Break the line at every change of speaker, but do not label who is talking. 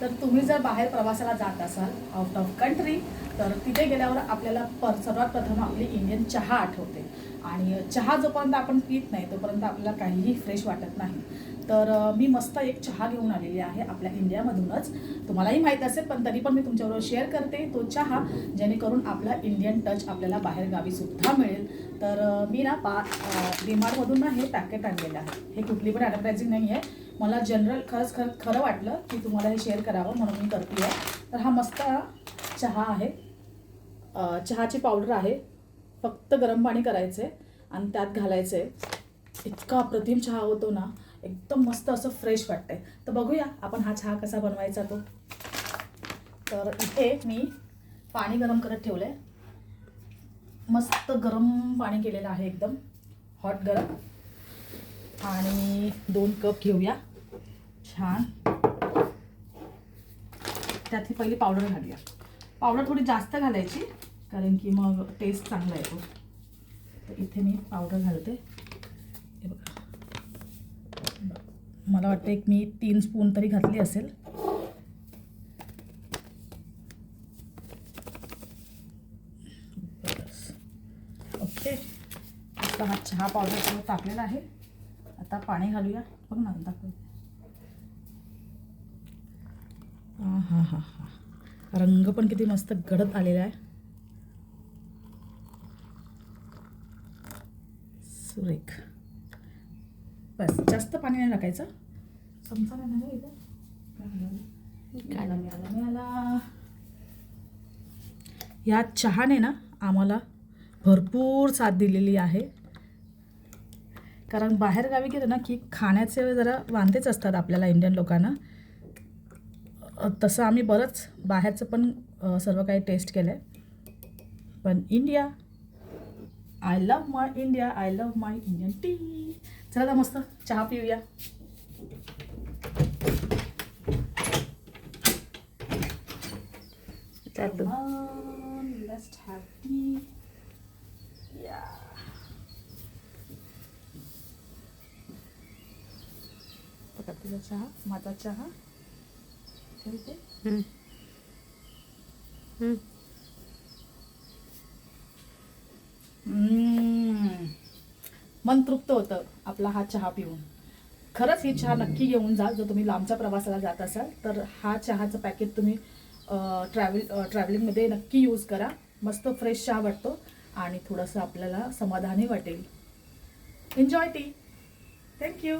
तर तुम्ही जर बाहेर प्रवासाला जात असाल आउट ऑफ कंट्री तर तिथे गेल्यावर आपल्याला पर सर्वात प्रथम आपली इंडियन चहा आठवते. आणि चहा जोपर्यंत आपण पित नाही तोपर्यंत आपल्याला काहीही फ्रेश वाटत नाही. तर मी मस्त एक चहा घेऊन आलेली आहे आपल्या इंडियामधूनच तुम्हालाही माहीत असेल पण तरी पण मी तुमच्याबरोबर शेअर करते. तो चहा जेणेकरून आपला इंडियन टच आपल्याला बाहेर गावी सुद्धा मिळेल. तर मी ना पा डीमार्टमधून ना हे पॅकेट आणलेलं आहे. हे कुठली पण ॲडव्हर्टायझिंग नाही आहे मला जनरल खरंच खरं खरं वाटलं की तुम्हाला हे शेअर करावं म्हणून मी करते आहे तर हा मस्त चहा आहे. चहाची पावडर आहे. फक्त गरम पाणी करायचं आहे आणि त्यात घालायचं आहे इतका अप्रतिम चहा होतो ना एकदम मस्त असं फ्रेश वाटतंय. तर बघूया आपण हा चहा कसा बनवायचा तो. तर इथे मी पाणी गरम करत ठेवलं आहे मस्त गरम पाणी केलेलं आहे एकदम. हॉट गरम. आणि दोन कप घेऊया. छान. त्यात ही पहिली पावडर घालूया. पावडर थोडी जास्त घालायची कारण की मग टेस्ट चांगला येतो. तर इथे मी पावडर घालते. हे बघा. मला वाटतं एक मी तीन स्पून तरी घातली असेल. ओके आता हा चहा पावडर सगळं टाकलेला आहे. आता पाणी घालूया. बघ ना दाखवते हा हा हा. रंग पण किती मस्त गडद आलेला आहे. सुरेख. बस जास्त पाणी नाही टाकायचं. चमचा नाही इथं? मिळाला. या चहाने ना आम्हाला भरपूर साथ दिलेली आहे. कारण बाहेरगावी गेलं ना की खाण्याचे जरा वांदेच असतात आपल्याला इंडियन लोकांना. तसं आम्ही बरंच बाहेरचं पण सर्व काही टेस्ट केलं आहे पण India I love my India I love my Indian tea चला मस्त चहा पिऊया.
त्यातून
Let's have बघा तुझा चहा? माझा चहा. ठेवते. मन तृप्त होतं आपला हा चहा पिऊन. खरंच ही चहा नक्की घेऊन जा. जर तुम्ही लांबच्या प्रवासाला जात असाल तर हा चहाचं पॅकेट तुम्ही ट्रॅव्हल ट्रॅव्हलिंगमध्ये नक्की यूज करा. मस्त फ्रेश चहा वाटतो आणि थोडंसं आपल्याला समाधानी वाटेल. Enjoy tea thank you